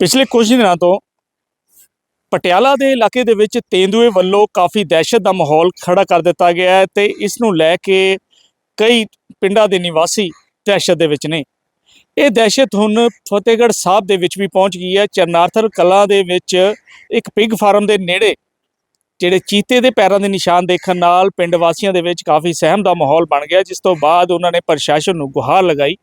ਪਿਛਲੇ ਕੁਝ ਦਿਨਾਂ ਤੋਂ ਪਟਿਆਲਾ ਦੇ ਇਲਾਕੇ ਦੇ ਵਿੱਚ ਤੇਂਦੂਏ ਵੱਲੋਂ ਕਾਫੀ ਦਹਿਸ਼ਤ ਦਾ ਮਾਹੌਲ ਖੜਾ ਕਰ ਦਿੱਤਾ ਗਿਆ ਹੈ ਤੇ ਇਸ ਨੂੰ ਲੈ ਕੇ ਕਈ ਪਿੰਡਾਂ ਦੇ ਨਿਵਾਸੀ ਦਹਿਸ਼ਤ ਦੇ ਵਿੱਚ ਨੇ। ਇਹ ਦਹਿਸ਼ਤ ਹੁਣ ਫਤਿਹਗੜ੍ਹ ਸਾਹਿਬ ਦੇ ਵਿੱਚ ਵੀ ਪਹੁੰਚ ਗਈ ਹੈ। ਚਰਨਾਰਥਰ ਕਲਾ ਦੇ ਵਿੱਚ ਇੱਕ ਪਿਗ ਫਾਰਮ ਦੇ ਨੇੜੇ, ਜਿਹੜੇ ਚੀਤੇ ਦੇ ਪੈਰਾਂ ਦੇ ਨਿਸ਼ਾਨ ਦੇਖਣ ਨਾਲ ਪਿੰਡ ਵਾਸੀਆਂ ਦੇ ਵਿੱਚ ਕਾਫੀ ਸਹਿਮ ਦਾ ਮਾਹੌਲ ਬਣ ਗਿਆ, ਜਿਸ ਤੋਂ ਬਾਅਦ ਉਹਨਾਂ ਨੇ ਪ੍ਰਸ਼ਾਸਨ ਨੂੰ ਗੁਹਾਰ ਲਗਾਈ।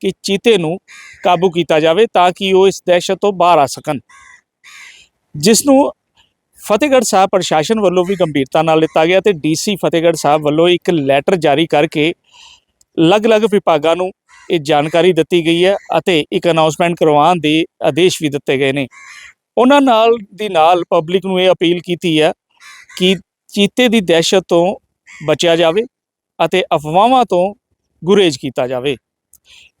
ਕਿ ਚੀਤੇ ਨੂੰ ਕਾਬੂ ਕੀਤਾ ਜਾਵੇ ਤਾਂ ਕਿ ਉਹ ਇਸ ਦਹਿਸ਼ਤ ਤੋਂ ਬਾਹਰ ਆ ਸਕਣ। ਜਿਸ ਨੂੰ ਫਤਿਹਗੜ੍ਹ ਸਾਹਿਬ ਪ੍ਰਸ਼ਾਸਨ ਵੱਲੋਂ ਵੀ ਗੰਭੀਰਤਾ ਨਾਲ ਲਿੱਤਾ ਗਿਆ ਤੇ ਡੀਸੀ ਫਤਿਹਗੜ੍ਹ ਸਾਹਿਬ ਵੱਲੋਂ ਇੱਕ ਲੈਟਰ ਜਾਰੀ ਕਰਕੇ ਅਲੱਗ-ਅਲੱਗ ਵਿਭਾਗਾਂ ਨੂੰ ਇਹ ਜਾਣਕਾਰੀ ਦਿੱਤੀ ਗਈ ਹੈ ਅਤੇ ਇੱਕ ਅਨਾਉਂਸਮੈਂਟ ਕਰਵਾਉਣ ਦੇ ਆਦੇਸ਼ ਵੀ ਦਿੱਤੇ ਗਏ ਨੇ। ਉਹਨਾਂ ਨਾਲ ਦੀ ਨਾਲ ਪਬਲਿਕ ਨੂੰ ਇਹ ਅਪੀਲ ਕੀਤੀ ਹੈ ਕਿ ਚੀਤੇ ਦੀ ਦਹਿਸ਼ਤ ਤੋਂ ਬਚਿਆ ਜਾਵੇ ਅਤੇ ਅਫਵਾਹਾਂ ਤੋਂ ਗੁਰੇਜ਼ ਕੀਤਾ ਜਾਵੇ।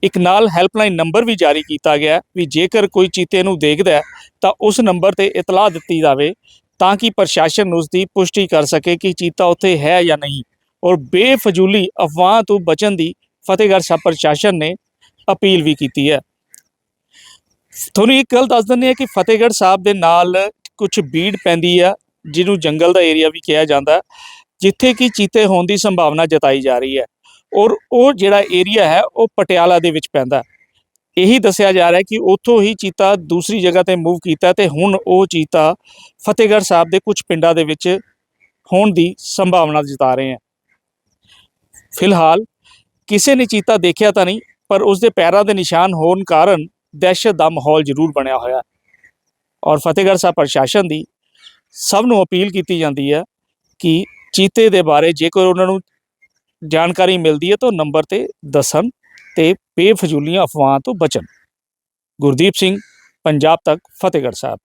ਇੱਕ ਨਾਲ ਹੈਲਪਲਾਈਨ ਨੰਬਰ ਵੀ ਜਾਰੀ ਕੀਤਾ ਗਿਆ ਵੀ ਜੇਕਰ ਕੋਈ ਚੀਤੇ ਨੂੰ ਦੇਖਦਾ ਹੈ, ਤਾਂ ਉਸ ਨੰਬਰ ਤੇ ਇਤਲਾਹ ਦਿੱਤੀ ਜਾਵੇ ਤਾਂ ਕਿ ਪ੍ਰਸ਼ਾਸਨ ਉਸ ਦੀ ਪੁਸ਼ਟੀ ਕਰ ਸਕੇ ਕਿ ਚੀਤਾ ਉੱਥੇ ਹੈ ਜਾਂ ਨਹੀਂ। ਔਰ ਬੇਫਜ਼ੂਲੀ ਅਫਵਾਹ ਤੋਂ ਬਚਣ ਦੀ ਫਤਿਹਗੜ੍ਹ ਸਾਹਿਬ ਪ੍ਰਸ਼ਾਸਨ ਨੇ ਅਪੀਲ ਵੀ ਕੀਤੀ ਹੈ। ਤੁਹਾਨੂੰ ਇੱਕ ਗੱਲ ਦੱਸ ਦਿੰਦੇ ਹਾਂ ਕਿ ਫਤਿਹਗੜ੍ਹ ਸਾਹਿਬ ਦੇ ਨਾਲ ਕੁਝ ਬੀੜ ਪੈਂਦੀ ਆ, ਜਿਹਨੂੰ ਜੰਗਲ ਦਾ ਏਰੀਆ ਵੀ ਕਿਹਾ ਜਾਂਦਾ, ਜਿੱਥੇ ਕਿ ਚੀਤੇ ਹੋਣ ਦੀ ਸੰਭਾਵਨਾ ਜਤਾਈ ਜਾ ਰਹੀ ਹੈ। ਔਰ ਉਹ ਜਿਹੜਾ ਏਰੀਆ ਹੈ, ਉਹ ਪਟਿਆਲਾ ਦੇ ਵਿੱਚ ਪੈਂਦਾ ਇਹੀ ਦੱਸਿਆ ਜਾ ਰਿਹਾ ਕਿ ਉੱਥੋਂ ਹੀ ਚੀਤਾ ਦੂਸਰੀ ਜਗ੍ਹਾ ਤੇ ਮੂਵ ਕੀਤਾ ਤੇ ਹੁਣ ਉਹ ਚੀਤਾ ਫਤਿਹਗੜ੍ਹ ਸਾਹਿਬ ਦੇ ਕੁਝ ਪਿੰਡਾਂ ਦੇ ਵਿੱਚ ਹੋਣ ਦੀ ਸੰਭਾਵਨਾ ਜਤਾ ਰਹੇ ਹਨ ਫਿਲਹਾਲ ਕਿਸੇ ਨੇ ਚੀਤਾ ਦੇਖਿਆ ਤਾਂ ਨਹੀਂ, ਪਰ ਉਸ ਦੇ ਪੈਰਾਂ ਦੇ ਨਿਸ਼ਾਨ ਹੋਣ ਕਾਰਨ ਦਹਿਸ਼ਤ ਦਾ ਮਾਹੌਲ ਜ਼ਰੂਰ ਬਣਿਆ ਹੋਇਆ ਔਰ ਫਤਿਹਗੜ੍ਹ ਸਾਹਿਬ ਪ੍ਰਸ਼ਾਸਨ ਦੀ ਸਭ ਨੂੰ ਅਪੀਲ ਕੀਤੀ ਜਾਂਦੀ ਹੈ ਕਿ ਚੀਤੇ ਦੇ ਬਾਰੇ ਜੇਕਰ ਉਹਨਾਂ ਨੂੰ ਜਾਣਕਾਰੀ ਮਿਲਦੀ ਹੈ, ਤਾਂ ਉਹ ਨੰਬਰ ਤੇ ਦੱਸਣ ਤੇ ਬੇਫਜ਼ੂਲੀਆਂ ਅਫਵਾਹਾਂ ਤੋਂ ਬਚਣ। ਗੁਰਦੀਪ ਸਿੰਘ, ਪੰਜਾਬ ਤੱਕ, ਫਤਿਹਗੜ੍ਹ ਸਾਹਿਬ।